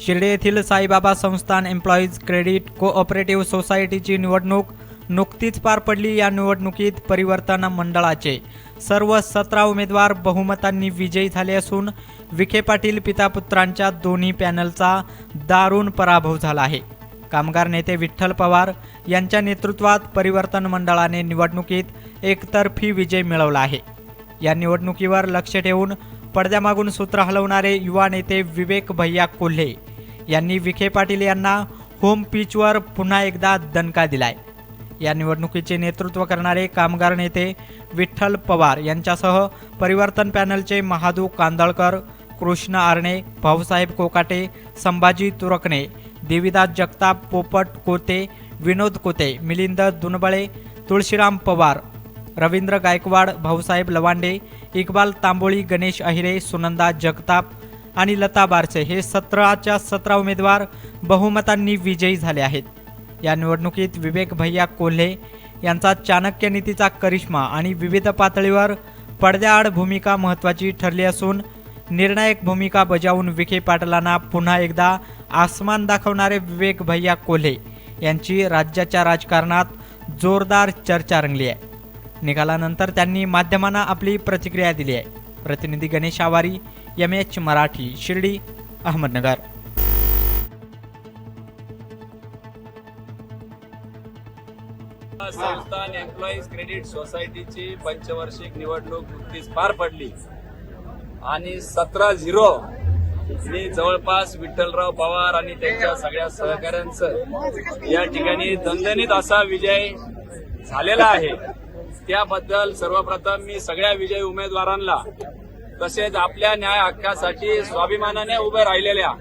शिर्डी येथील साईबाबा संस्थान employees credit cooperative सोसायटीची निवडणूक नुकतीच पार पडली. या निवडणुकीत परिवर्तन मंडळाचे सर्व सतरा उमेदवार बहुमतांनी विजयी झाले असून विखे पाटील पितापुत्रांच्या दोन्ही पॅनलचा दारुण पराभव झाला आहे. कामगार नेते विठ्ठल पवार यांच्या नेतृत्वात परिवर्तन मंडळाने निवडणुकीत एकतर्फी विजय मिळवला आहे. या निवडणुकीवर लक्ष ठेवून पडद्यामागून सूत्र हलवणारे युवा नेते विवेक भैया कोल्हे यांनी विखे पाटील यांना होम पिचवर पुन्हा एकदा दणका दिलाय. या निवडणुकीचे नेतृत्व करणारे कामगार नेते विठ्ठल पवार यांच्यासह परिवर्तन पॅनलचे महादू कांदळकर कृष्ण आरणे भाऊसाहेब कोकाटे संभाजी तुरकणे देविदास जगताप पोपट कोते विनोद कोते मिलिंद दुनबळे तुळशीराम पवार रवींद्र गायकवाड भाऊसाहेब लवांडे इक्बाल तांबोळी गणेश अहिरे सुनंदा जगताप आणि लता बारसे हे सतराच्या सतरा उमेदवार बहुमतांनी विजयी झाले आहेत. या निवडणुकीत विवेक भैया कोल्हे यांचा चाणक्य नीतीचा करिश्मा आणि विविध पातळीवर पडद्याआड भूमिका महत्त्वाची ठरली असून निर्णायक भूमिका बजावून विखे पाटलांना पुन्हा एकदा आसमान दाखवणारे विवेक भैया कोल्हे यांची राज्याच्या राजकारणात जोरदार चर्चा रंगली आहे. निकालानंतर त्यांनी माध्यमांना आपली प्रतिक्रिया दिली आहे. प्रतिनिधी गणेश आवारी एम एच मराठी शिर्डी अहमदनगर. संस्थान एम्प्लॉईज क्रेडिट सोसायटीची पंचवार्षिक निवडणूक नुकतीच पार पडली. आणि सतरा झिरो मी जवळपास विठ्ठलराव पवार आणि त्यांच्या सगळ्या सहकाऱ्यांचं या ठिकाणी दणदणीत असा विजय झालेला आहे. त्याबद्दल सर्वप्रथम मी सगळ्या विजयी उमेदवारांना तसेच आपल्या न्याय हक्कासाठी स्वाभिमानाने उभे राहिलेल्या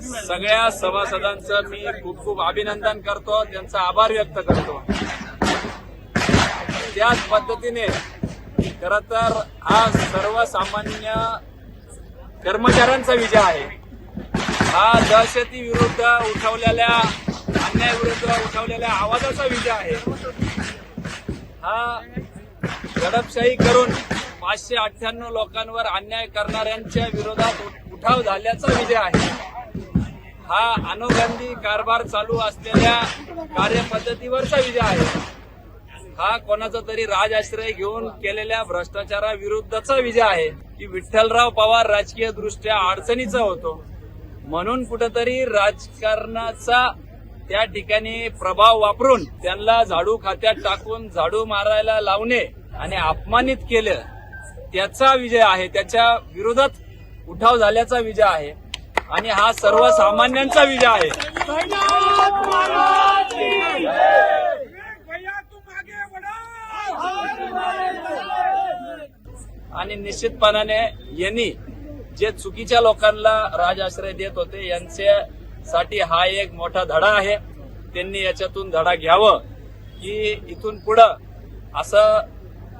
सगळ्या सभासदांचं मी खूप खूप अभिनंदन करतो त्यांचा आभार व्यक्त करतो. त्याच पद्धतीने खर तर हा सर्वसामान्य कर्मचाऱ्यांचा विजय आहे. हा दहशती विरुद्ध उठवलेल्या अन्यायाविरुद्ध उठवलेल्या आवाजाचा विजय आहे. हा दडपशाही करून पाचशे अठ्ठ्याण्णव लोकांवर अन्याय करणाऱ्यांच्या विरोधात उठ- उठाव झाल्याचा विजय आहे. हा अनुबंधी कारभार चालू असलेल्या कार्यपद्धतीवरचा विजय आहे. हा कोणाचा तरी राजआश्रय घेऊन केलेल्या भ्रष्टाचाराविरुद्धचा विजय आहे. की विठ्ठलराव पवार राजकीय दृष्ट्या अडचणीचा होतो. म्हणून कुठंतरी राजकारणाचा त्या ठिकाणी प्रभाव वापरून त्यांना झाडू खात्यात टाकून झाडू मारायला लावणे आणि अपमानित केलं त्याचा विजय आहे. त्याच्या विरोधात उठाव झाल्याचा विजय आहे. आणि हा सर्वसामान्यांचा विजय आहे. आणि निश्चितपणाने यांनी जे चुकीच्या लोकांना राजआश्रय देत होते साठी हा एक मोठा धडा आहे. त्यांनी याच्यातून धडा घ्यावं की इथून पुढं असं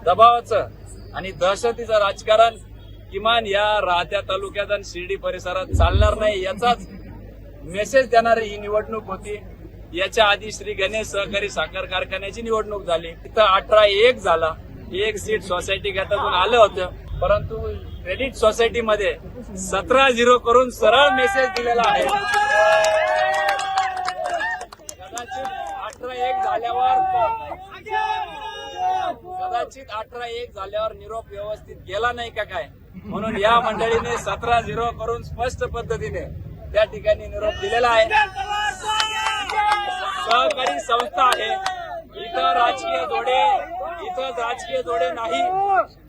दबावाचं आणि दहशतीचं राजकारण किमान या राहत्या तालुक्यात आणि शिर्डी परिसरात चालणार नाही याचाच मेसेज देणारी ही निवडणूक होती. याच्या आधी श्री गणेश सहकारी साखर कारखान्याची निवडणूक झाली. तिथं अठरा एक झाला. एक सीट सोसायटी गटातून आलं होतं. परंतु क्रेडिट सोसायटीमध्ये सतरा झिरो करून सरळ मेसेज दिलेला आहे. कदाचित अठरा एक झाल्यावर कदाचित अठरा एक झाल्यावर निरोप व्यवस्थित गेला नाही का काय? म्हणून या मंडळीने सतरा झिरो करून स्पष्ट पद्धतीने त्या ठिकाणी निरोप दिलेला आहे. सहकारी संस्था आहे. इतर राजकीय जोडे इथं राजकीय जोडे नाही.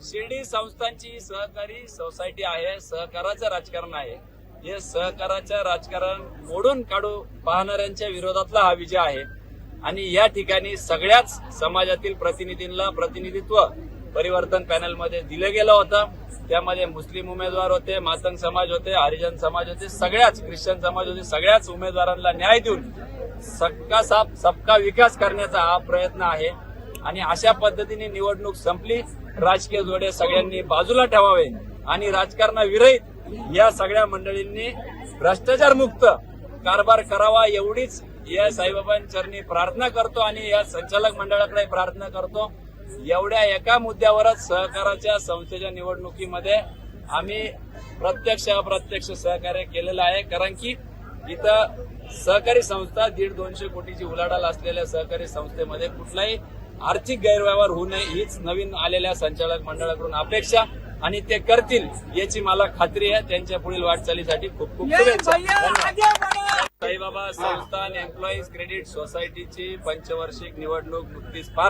शिर्डी संस्थांची सहकारी सोसायटी आहे सहकाराचं राजकारण आहे. हे सहकाराचं राजकारण मोडून काढू पाहणाऱ्यांच्या विरोधातला हा विजय आहे. आणि या ठिकाणी सगळ्याच समाजातील प्रतिनिधींना प्रतिनिधित्व परिवर्तन पॅनलमध्ये दिलं गेलं होतं. त्यामध्ये मुस्लिम उमेदवार होते मातंग समाज होते हरिजन समाज होते सगळ्याच ख्रिश्चन समाज होते सगळ्याच उमेदवारांना न्याय देऊन सबका साप सबका विकास करण्याचा हा प्रयत्न आहे. आणि अशा पद्धतीने निवडणूक संपली. राजकीय जोडे सगळ्यांनी बाजूला ठेवावे आणि राजकारणाविरहित या सगळ्या मंडळींनी भ्रष्टाचार मुक्त कारभार करावा एवढीच या साईबाबांचरणी प्रार्थना करतो आणि या संचालक मंडळाकडे प्रार्थना करतो. एवढ्या एका मुद्द्यावरच सहकाराच्या संस्थेच्या निवडणुकीमध्ये आम्ही प्रत्यक्ष अप्रत्यक्ष सहकार्य केलेलं आहे. कारण की इथं सहकारी संस्था दीड दोनशे कोटीची उलाढाल असलेल्या सहकारी संस्थेमध्ये कुठलाही आर्थिक गैरव्यवहार होऊ नये हीच नवीन आलेल्या संचालक मंडळाकडून अपेक्षा आणि ते करतील याची मला खात्री आहे. त्यांच्या पुढील वाटचालीसाठी खूप खूप शुभेच्छा. साईबाबा संस्थान एम्प्लॉईज क्रेडिट सोसायटीची पंचवार्षिक निवडणूक नुकतीच पार